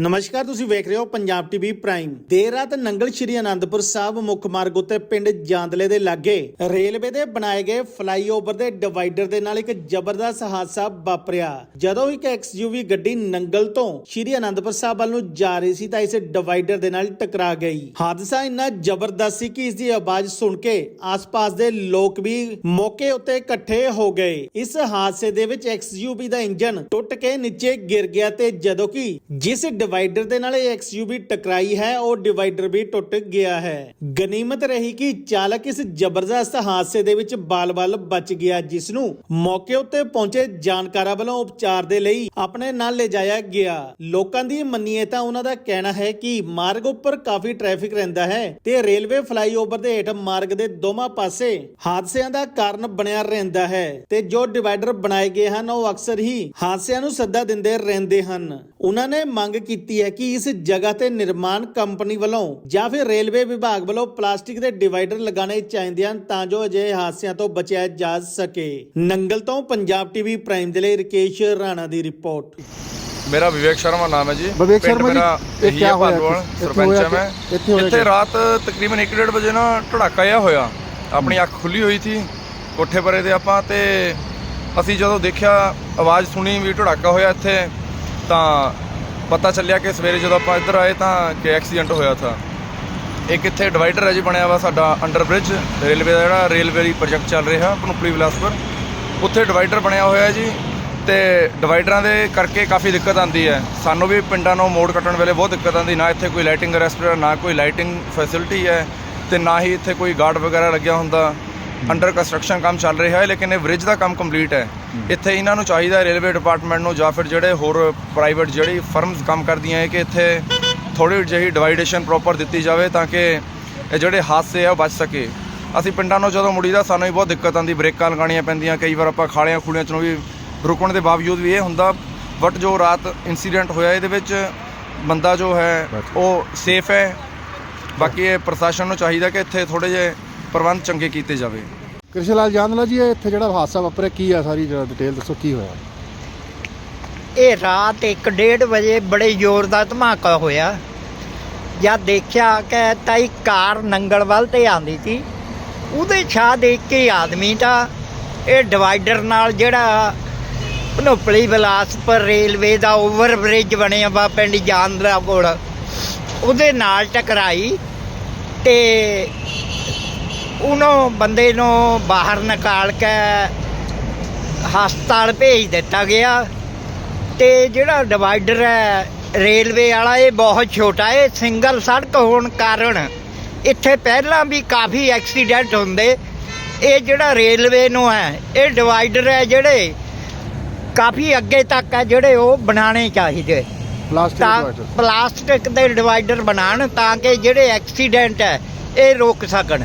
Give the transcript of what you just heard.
ਨਮਸਕਾਰ, ਤੁਸੀਂ ਵੇਖ ਰਹੇ ਹੋ ਪੰਜਾਬ ਟੀਵੀ ਪ੍ਰਾਈਮ। ਦੇਰ ਰਾਤ ਨੰਗਲ ਸ਼੍ਰੀ ਅਨੰਦਪੁਰ ਸਾਹਿਬ ਮੁੱਖ ਮਾਰਗ ਉੱਤੇ ਪਿੰਡ ਜਾਂਦਲੇ ਦੇ ਲਾਗੇ ਰੇਲਵੇ ਦੇ ਬਣਾਏ ਗਏ ਫਲਾਈਓਵਰ ਦੇ ਡਿਵਾਈਡਰ ਦੇ ਨਾਲ ਇੱਕ ਜ਼ਬਰਦਸਤ ਹਾਦਸਾ ਵਾਪਰਿਆ। ਜਦੋਂ ਇੱਕ ਐਕਸਯੂਵੀ ਗੱਡੀ ਨੰਗਲ ਤੋਂ ਸ਼੍ਰੀ ਅਨੰਦਪੁਰ ਸਾਹਿਬ ਵੱਲ ਨੂੰ ਜਾ ਰਹੀ ਸੀ ਤਾਂ ਇਸ ਡਿਵਾਈਡਰ ਦੇ ਨਾਲ ਟਕਰਾ ਗਈ। ਹਾਦਸਾ ਇੰਨਾ ਜ਼ਬਰਦਸਤ ਸੀ ਕਿ ਇਸ ਦੀ ਆਵਾਜ਼ ਸੁਣ ਕੇ ਆਸ-ਪਾਸ ਦੇ ਲੋਕ ਵੀ ਮੌਕੇ ਉੱਤੇ ਇਕੱਠੇ ਹੋ ਗਏ। ਇਸ ਹਾਦਸੇ ਦੇ ਵਿੱਚ ਐਕਸਯੂਵੀ ਦਾ ਇੰਜਨ ਟੁੱਟ ਕੇ ਨੀਚੇ ਗਿਰ ਗਿਆ ਤੇ ਜਦੋਂ ਕਿ ਜਿਸ ਡਿਵਾਈਡਰ ਦੇ ਨਾਲ ਐਕਸਯੂਵੀ ਟਕਰਾਈ ਹੈ, ਉਹ ਡਿਵਾਈਡਰ ਵੀ ਟੁੱਟ ਗਿਆ ਹੈ। ਗਨੀਮਤ ਰਹੀ ਕਿ ਚਾਲਕ ਇਸ ਜ਼ਬਰਦਸਤ ਹਾਦਸੇ ਦੇ ਵਿੱਚ ਬਾਲ-ਬਾਲ ਬਚ ਗਿਆ ਜਿਸ ਨੂੰ ਮੌਕੇ ਉੱਤੇ ਪਹੁੰਚੇ ਜਾਣਕਾਰਾਂ ਵੱਲੋਂ ਉਪਚਾਰ ਦੇ ਲਈ ਆਪਣੇ ਨਾਲ ਲਿਜਾਇਆ ਗਿਆ। ਲੋਕਾਂ ਦੀ ਮੰਨੀਏ ਤਾਂ ਉਹਨਾਂ ਦਾ ਕਹਿਣਾ ਹੈ ਕਿ ਮਾਰਗ ਉੱਪਰ ਕਾਫੀ ਟ੍ਰੈਫਿਕ ਰਹਿੰਦਾ ਹੈ ਤੇ ਰੇਲਵੇ ਫਲਾਈਓਵਰ ਦੇ ਹੇਠ ਮਾਰਗ ਦੇ ਦੋਵਾਂ ਪਾਸੇ ਹਾਦਸਿਆਂ ਦਾ ਕਾਰਨ ਬਣਿਆ ਰਹਿੰਦਾ ਹੈ ਤੇ ਜੋ ਡਿਵਾਈਡਰ ਬਣਾਏ ਗਏ ਹਨ, ਉਹ ਅਕਸਰ ਹੀ ਹਾਦਸਿਆਂ ਨੂੰ ਸੱਦਾ ਦਿੰਦੇ ਰਹਿੰਦੇ ਹਨ। ਉਹਨਾਂ ਨੇ ਮੰਗ ਕੀਤੀ ਹੈ ਕਿ ਇਸ ਜਗ੍ਹਾ ਤੇ ਨਿਰਮਾਣ ਕੰਪਨੀ ਵੱਲੋਂ ਜਾਂ ਫਿਰ ਰੇਲਵੇ ਵਿਭਾਗ ਵੱਲੋਂ ਪਲਾਸਟਿਕ ਦੇ ਡਿਵਾਈਡਰ ਲਗਾਉਣੇ ਚਾਹੀਦੇ ਹਨ ਤਾਂ ਜੋ ਅਜਿਹੇ ਹਾਦਸਿਆਂ ਤੋਂ ਬਚਿਆ ਜਾ ਸਕੇ। ਨੰਗਲ ਤੋਂ ਪੰਜਾਬ ਟੀਵੀ ਪ੍ਰਾਈਮ ਦੇ ਲਈ ਰਕੇਸ਼ ਰਾਣਾ ਦੀ ਰਿਪੋਰਟ। ਮੇਰਾ ਵਿਵੇਕ ਸ਼ਰਮਾ ਨਾਮ ਹੈ ਜੀ। ਵਿਵੇਕ ਸ਼ਰਮਾ ਜੀ, ਇਹ ਹੈ ਹੋਇਆ? ਸਰਪੰਚ ਹਾਂ ਮੈਂ। ਕਿ- ਇੱਥੇ ਕਿ- ਰਾਤ ਤਕਰੀਬਨ 1:30 ਵਜੇ ਨਾ ਧੜਾਕਾ ਜਿਹਾ ਹੋਇਆ। ਆਪਣੀ ਅੱਖ ਖੁੱਲੀ ਹੋਈ ਸੀ ਕੋਠੇ ਪਰੇ ਤੇ ਆਪਾਂ ਤੇ ਅਸੀਂ ਜਦੋਂ ਦੇਖਿਆ ਆਵਾਜ਼ ਸੁਣੀ ਵੀ ਧੜਾਕਾ ਹੋਇਆ ਇੱਥੇ ਤਾਂ ਪਤਾ ਚੱਲਿਆ ਕਿ ਸਵੇਰੇ ਜਦੋਂ ਆਪਾਂ ਇੱਧਰ ਆਏ ਤਾਂ ਕਿ ਐਕਸੀਡੈਂਟ ਹੋਇਆ ਥਾ। ਇੱਕ ਇੱਥੇ ਡਿਵਾਈਡਰ ਹੈ ਜੀ ਬਣਿਆ ਵਾ ਸਾਡਾ ਅੰਡਰ ਬ੍ਰਿਜ। ਰੇਲਵੇ ਦਾ ਜਿਹੜਾ ਰੇਲਵੇ ਦੀ ਪ੍ਰੋਜੈਕਟ ਚੱਲ ਰਿਹਾ ਪਨੂਪਲੀ ਵਿਲਾਸਪੁਰ ਉੱਥੇ ਡਿਵਾਈਡਰ ਬਣਿਆ ਹੋਇਆ ਜੀ ਤੇ ਡਿਵਾਈਡਰਾਂ ਦੇ ਕਰਕੇ ਕਾਫੀ ਦਿੱਕਤ ਆਉਂਦੀ ਹੈ। ਸਾਨੂੰ ਵੀ ਪਿੰਡਾਂ ਨੂੰ ਮੋੜ ਕੱਟਣ ਵੇਲੇ ਬਹੁਤ ਦਿੱਕਤ ਆਉਂਦੀ, ਨਾ ਇੱਥੇ ਕੋਈ ਲਾਈਟਿੰਗ ਰੈਸਟੋਰੈਂਟ ਨਾ ਕੋਈ ਲਾਈਟਿੰਗ ਫੈਸਿਲਿਟੀ ਹੈ ਤੇ ਨਾ ਹੀ ਇੱਥੇ ਕੋਈ ਗਾਰਡ ਵਗੈਰਾ ਲੱਗਿਆ ਹੁੰਦਾ। ਅੰਡਰ ਕੰਸਟਰਕਸ਼ਨ ਕੰਮ ਚੱਲ ਰਿਹਾ ਹੈ ਲੇਕਿਨ ਇਹ ਬ੍ਰਿਜ ਦਾ ਕੰਮ ਕੰਪਲੀਟ ਹੈ। ਇੱਥੇ ਇਹਨਾਂ ਨੂੰ ਚਾਹੀਦਾ ਰੇਲਵੇ ਡਿਪਾਰਟਮੈਂਟ ਨੂੰ ਜਾਂ ਫਿਰ ਜਿਹੜੇ ਹੋਰ ਪ੍ਰਾਈਵੇਟ ਜਿਹੜੀ ਫਰਮਸ ਕੰਮ ਕਰਦੀਆਂ ਹੈ ਕਿ ਇੱਥੇ ਥੋੜੀ ਜਿਹੀ ਡਿਵਾਈਡੇਸ਼ਨ ਪ੍ਰੋਪਰ ਦਿੱਤੀ ਜਾਵੇ ਤਾਂ ਕਿ ਇਹ ਜਿਹੜੇ ਹਾਦਸੇ ਆ ਉਹ ਬਚ ਸਕੇ। ਅਸੀਂ ਪਿੰਡਾਂ ਨੂੰ ਜਦੋਂ ਮੁੜੀਦਾ ਸਾਨੂੰ ਵੀ ਬਹੁਤ ਦਿੱਕਤ ਆਉਂਦੀ ਬ੍ਰੇਕਾਂ ਲਗਾਉਣੀਆਂ ਪੈਂਦੀਆਂ ਕਈ ਵਾਰ ਆਪਾਂ ਖਾਲਿਆਂ ਖੂਲਿਆਂ ਚ ਵੀ ਰੁਕਣ ਦੇ ਬਾਵਜੂਦ ਵੀ ਇਹ ਹੁੰਦਾ ਬਟ ਜੋ ਰਾਤ ਇਨਸੀਡੈਂਟ ਹੋਇਆ ਇਹਦੇ ਵਿੱਚ ਬੰਦਾ ਜੋ ਹੈ ਉਹ ਸੇਫ ਹੈ। ਬਾਕੀ ਇਹ ਪ੍ਰਸ਼ਾਸਨ ਨੂੰ ਚਾਹੀਦਾ ਕਿ ਇੱਥੇ ਥੋੜੇ ਜਿਹੇ ਪ੍ਰਬੰਧ ਚੰਗੇ ਕੀਤੇ ਜਾਵੇ। ਕ੍ਰਿਸ਼ਨ ਲਾਲ ਜਾਨਲਾ ਜੀ ਇਹ ਇੱਥੇ ਜਿਹੜਾ ਹਾਦਸਾ ਵਾਪਰਿਆ ਕੀ ਆ ਸਾਰੀ ਡਿਟੇਲ ਦੱਸੋ ਕੀ ਹੋਇਆ? ਇਹ ਰਾਤ 1:30 ਵਜੇ ਬੜੇ ਜ਼ੋਰ ਦਾ ਧਮਾਕਾ ਹੋਇਆ। ਜਦ ਦੇਖਿਆ ਕਿ ਤਾਂ ਇੱਕ ਕਾਰ ਨੰਗਲ ਵੱਲ ਤੇ ਆਂਦੀ ਸੀ ਉਹਦੇ ਛਾਂ ਦੇਖ ਕੇ ਆਦਮੀ ਤਾਂ ਇਹ ਡਿਵਾਈਡਰ ਨਾਲ ਜਿਹੜਾ ਭਨੋਪਲੀ ਬਿਲਾਸਪੁਰ ਰੇਲਵੇ ਦਾ ਓਵਰ ਬ੍ਰਿਜ ਬਣਿਆ ਵਾ ਪਿੰਡ ਜਾਂਦਲਾ ਕੋਲ ਉਹਦੇ ਨਾਲ ਟਕਰਾਈ ਤੇ ਉਹਨੂੰ ਬੰਦੇ ਨੂੰ ਬਾਹਰ ਨਿਕਾਲ ਕੇ ਹਸਪਤਾਲ ਭੇਜ ਦਿੱਤਾ ਗਿਆ। ਤੇ ਜਿਹੜਾ ਡਿਵਾਈਡਰ ਹੈ ਰੇਲਵੇ ਵਾਲਾ ਇਹ ਬਹੁਤ ਛੋਟਾ ਹੈ ਸਿੰਗਲ ਸੜਕ ਹੋਣ ਕਾਰਨ ਇੱਥੇ ਪਹਿਲਾਂ ਵੀ ਕਾਫੀ ਐਕਸੀਡੈਂਟ ਹੁੰਦੇ। ਇਹ ਜਿਹੜਾ ਰੇਲਵੇ ਨੂੰ ਹੈ ਇਹ ਡਿਵਾਈਡਰ ਹੈ ਜਿਹੜੇ ਕਾਫੀ ਅੱਗੇ ਤੱਕ ਹੈ ਜਿਹੜੇ ਉਹ ਬਣਾਉਣੇ ਚਾਹੀਦੇ। ਪਲਾਸਟਿਕ ਤਾਂ ਪਲਾਸਟਿਕ ਦੇ ਡਿਵਾਈਡਰ ਬਣਾਉਣ ਤਾਂ ਕਿ ਜਿਹੜੇ ਐਕਸੀਡੈਂਟ ਹੈ ਇਹ ਰੋਕ ਸਕਣ।